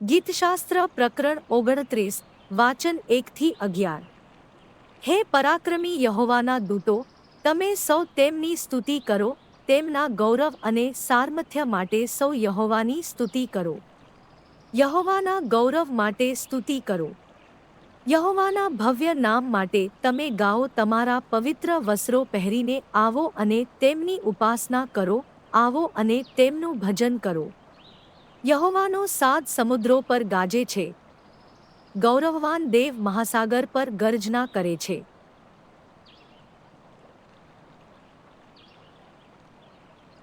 ગીતશાસ્ત્ર પ્રકરણ ઓગણત્રીસ, વાચન એકથી અગિયાર. હે પરાક્રમી યહોવાના દૂતો, તમે સૌ તેમની સ્તુતિ કરો, તેમના ગૌરવ અને સારમથ્ય માટે સૌ યહોવાની સ્તુતિ કરો. યહોવાના ગૌરવ માટે સ્તુતિ કરો. યહોવાના ભવ્ય નામ માટે તમે ગાઓ તમારા પવિત્ર વસ્ત્રો પહેરીને આવો અને તેમની ઉપાસના કરો, આવો અને તેમનું ભજન કરો. યહોવાનો સાત સમુદ્રો પર ગાજે છે. ગૌરવવાન દેવ મહાસાગર પર ગર્જના કરે છે.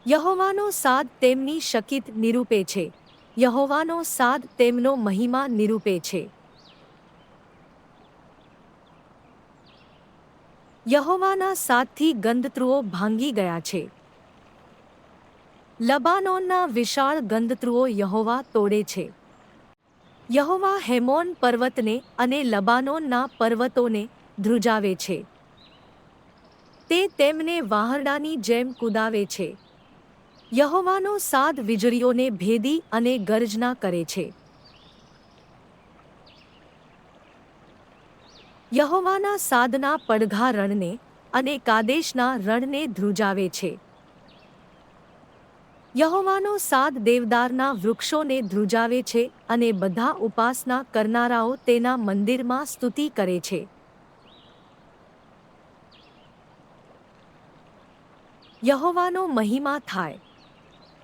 યહોવાનો સાદ તેમની શકિત નિરૂપે છે. યહોવાનો સાદ તેમનો મહિમા નિરૂપે છે. યહોવાના સાદથી ગંધત્રુઓ ભાંગી ગયા છે. લબાનોનના વિશાળ ગંધત્રુઓ યહોવા તોડે છે. યહોવા હેમોન પર્વતને અને લબાનોનના પર્વતોને ધ્રુજાવે છે. તે તેમને વાહરડાની જેમ કુદાવે છે. યહોવાનો સાદ વીજળીઓને ભેદી અને ગર્જના કરે છે. યહોવાના સાદના પડઘા રણને અને કાદેશના રણને ધ્રુજાવે છે. યહોવાનો સાદ દેવદારના વૃક્ષોને ધ્રુજાવે છે અને બધા ઉપાસના કરનારાઓ તેના મંદિરમાં સ્તુતિ કરે છે. યહોવાનો મહિમા થાય.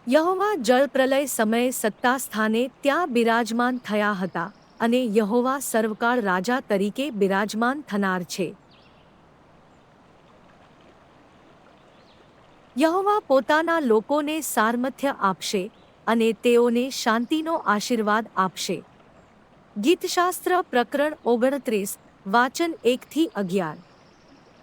યહોવા જળપ્રલય સમયે સત્તા સ્થાને ત્યાં બિરાજમાન થયા હતા અને યહોવા સર્વકાળ રાજા તરીકે બિરાજમાન થનાર છે. યહોવા પોતાના લોકોને સારમથ્ય આપશે અને તેઓને શાંતિનો આશીર્વાદ આપશે. ગીતશાસ્ત્ર પ્રકરણ ઓગણત્રીસ, વાચન એકથી અગિયાર.